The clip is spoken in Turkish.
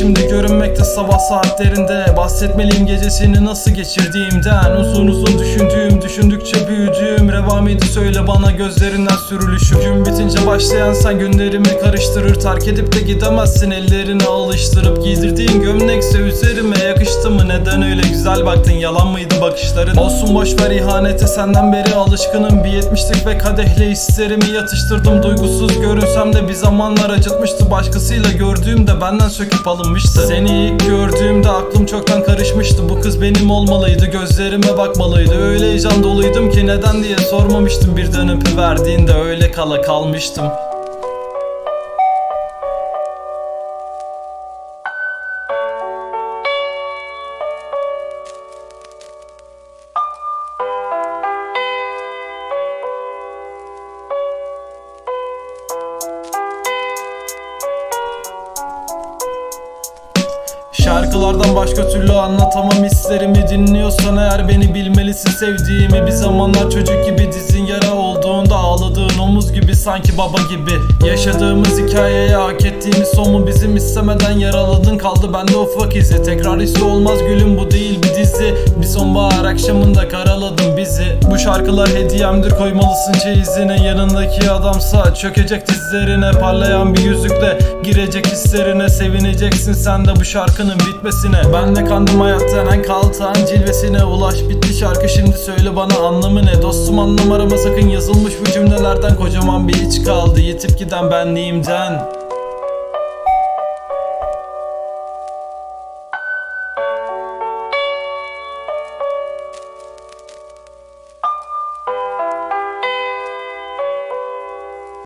şimdi görünmekte sabah saatlerinde Bahsetmeliyim gecesini nasıl geçirdiğimden. Uzun uzun düşündüğüm düşündükçe büyüdüğüm Revamiydi söyle bana gözlerinden sürülüşü Gün bitince başlayan sen günlerimi karıştırır Terk edip de gidemezsin ellerini alıştırıp Giydirdiğin gömlekse üzerime yakıştı mı Neden öyle güzel baktın? Yalan mıydı bakışların? Olsun boşver ihanete. Senden beri alışkınım. Bir yetmişlik ve kadehle hislerimi yatıştırdım. Duygusuz görünsem de bir zamanlar acıtmıştı. Başkasıyla gördüğümde benden söküp alınmıştı. Seni ilk gördüğümde aklım çoktan karışmıştı. Bu kız benim olmalıydı gözlerime bakmalıydı. Öyle heyecan doluydum ki neden diye sormamıştım. Birden öpüverdiğinde öyle kala kalmıştım Şarkılardan başka türlü anlatamam hislerimi Dinliyorsan eğer beni bilmelisin sevdiğimi. Bir zamanlar çocuk gibi dizin yara olduğunda Ağladığın omuz gibi sanki baba gibi. Yaşadığımız hikayeye hak ettiğimiz son Bizim istemeden yaraladın kaldı. Bende ufak izi Tekrar hissi olmaz gülüm bu değil sonbahar akşamında karaladın bizi. Bu şarkılar hediyemdir koymalısın çeyizine. Yanındaki adamsa çökecek dizlerine. Parlayan bir yüzükle girecek hislerine. Sevineceksin sen de bu şarkının bitmesine. Ben de kandım hayattan en kaltan cilvesine. Ulaş bitti şarkı şimdi söyle bana anlamı ne? Dostum anlam arama sakın yazılmış bu cümlelerden Kocaman bir iç kaldı. Yitip giden benliğimden